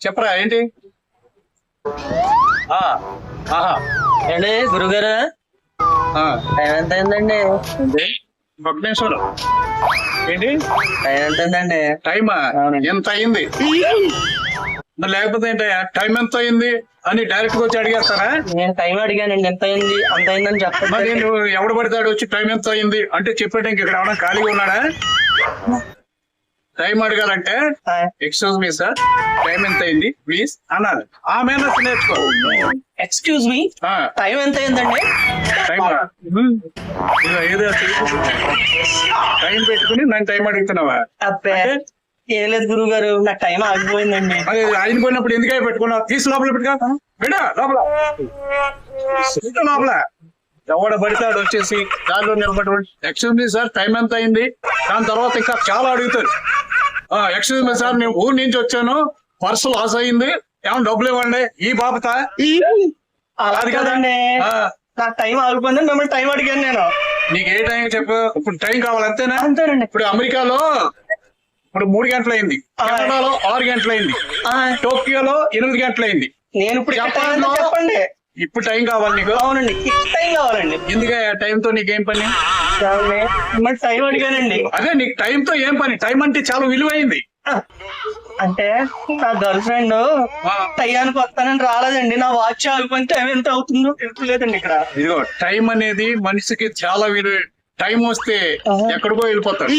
చెప్పరా ఏంటి? ఏంటి గురుగారు? టైం ఎంత అయిందండి? ఒక నిమిషం ఏంటి? టైం ఎంత అయిందండి? టైమా. ఎంత అయింది? లేకపోతే ఏంటయ్యా టైం ఎంత అయింది అని డైరెక్ట్గా వచ్చి అడిగేస్తారా? నేను టైం అడిగానండి ఎంత అయింది అంత అయిందని మరి చెప్పండి ఎవడు పడతాడు వచ్చి టైం ఎంత అయింది అంటే చెప్పేటానికి ఇక్కడ ఎవరైనా ఖాళీగా ఉన్నాడా? టైం అడగాలంటే ఎక్స్క్యూజ్ మీ సార్ టైం ఎంత అయింది ప్లీజ్ అనాలి. ఆమె నేర్చుకో. ఎక్స్క్యూజ్ మీ ఆ, టైం ఎంత అయిందండి ఏదో. టైం పెట్టుకుని నన్ను టైం అడుగుతున్నావా? ఏం లేదు గురువు గారు నా టైం ఆగిపోయిందండి. అది ఆయన పోయినప్పుడు ఎందుకే పెట్టుకున్నావు? తీసి లోపల పెట్టుకో. బిడ్డ లోపల. లోపల. ఎవడ పడితాడు వచ్చేసి దారిలో నిలబడి ఎక్స్క్యూజ్ మీ సార్ టైం ఎంత అయింది దాని తర్వాత ఇంకా చాలా అడుగుతారు. ఎక్స్క్యూజ్ మీ సార్ నేను ఊరి నుంచి వచ్చాను. పర్సు లాస్ అయింది. ఏమన్నా డబ్బులు ఇవ్వండి. ఈ బాబత. అలా? కదండి. నా టైం ఆగిపోయిందని మిమ్మల్ని టైం అడిగాను నేను. నీకు ఏ టైం చెప్పు. ఇప్పుడు టైం కావాలి అంతేనా? అంతేనండి. ఇప్పుడు అమెరికాలో ఇప్పుడు మూడు గంటలు అయింది కెనడాలో ఆరు గంటలు అయింది టోక్యోలో ఎనిమిది గంటలు అయింది నేను ఇప్పుడు చెప్పండి. ఇప్పుడు టైం కావాలి నీకు. అవునండి. టైం కావాలండి. ఎందుకే టైం తో నీకేం పని? టైం అడిగానండి అదే నీకు టైం తో ఏం పని? టైం అంటే చాలా విలువైంది. అంటే నా గర్ల్ ఫ్రెండ్ టైంకి వస్తానని రాలేదండి. నా వాచ్ ఆగిపోయిన టైం ఎంత అవుతుందో తెలుసులేదండి ఇక్కడ. ఇదిగో టైం అనేది మనిషికి చాలా విలువ టైం వస్తే ఎక్కడికో వెళ్ళిపోతాడు.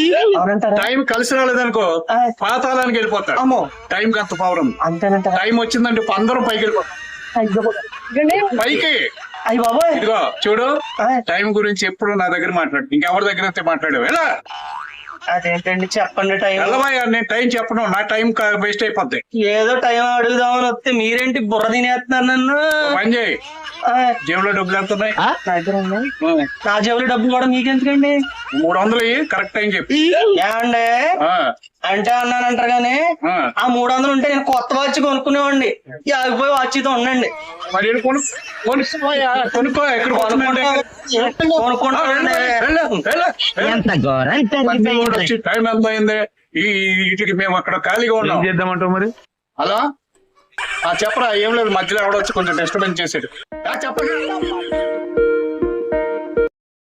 టైం కలిసి రాలేదనుకో ఆ. పాతాళానికి వెళ్ళిపోతాడు. అమ్మో. టైం కి అంత అంతేనంటారా? టైం వచ్చిందంటే అందరం పైకి వెళ్ళిపోతాం పైకి. అయ్యి బాబాయ్. ఇదిగో చూడు టైం గురించి ఎప్పుడు నా దగ్గర మాట్లాడు. ఇంకెవరి దగ్గర అయితే మాట్లాడావు? ఎలా? అదేంటండి? చెప్పండి టైం. వెళ్ళవయ్యా నేను టైం చెప్పను. నా టైం వేస్ట్ అయిపోద్ది. ఏదో టైం అడుగుదామని వస్తే మీరేంటి బుర్ర తినేస్తున్నారు నన్ను? పని చేయి. జేబులో డబ్బులు ఎంత ఉన్నాయి? నా దగ్గర ఉన్నాయి. నా జేబులో డబ్బు కూడా మీకెందుకండి? మూడు వందలు ఇయ్యి, కరెక్ట్ టైం చెప్పి. ఏమండి? అంటే అన్నానంటారు కానీ ఆ. మూడు వందలు ఉంటే నేను కొత్త వాచ్ కొనుక్కునేవాడిని. ఈ ఆగిపోయి వాచ్తో ఉండండి. మరి ఈడు కొను కొనుక్కోయా కొనుక్కో ఎక్కడ కొనుక్కుంటే? కొనుక్కుంటానండి ఎంత ఘోరం వచ్చి టైం ఎంత అయింది? ఈ వీటికి మేము అక్కడ ఖాళీగా ఉన్నాం. చేద్దామంటావు మరి? హలో? ఆ చెప్పరా ఏం లేదు మధ్యలో ఎవడో వచ్చి కొంచెం డిస్టర్బెన్స్ చేసాడు చెప్పండి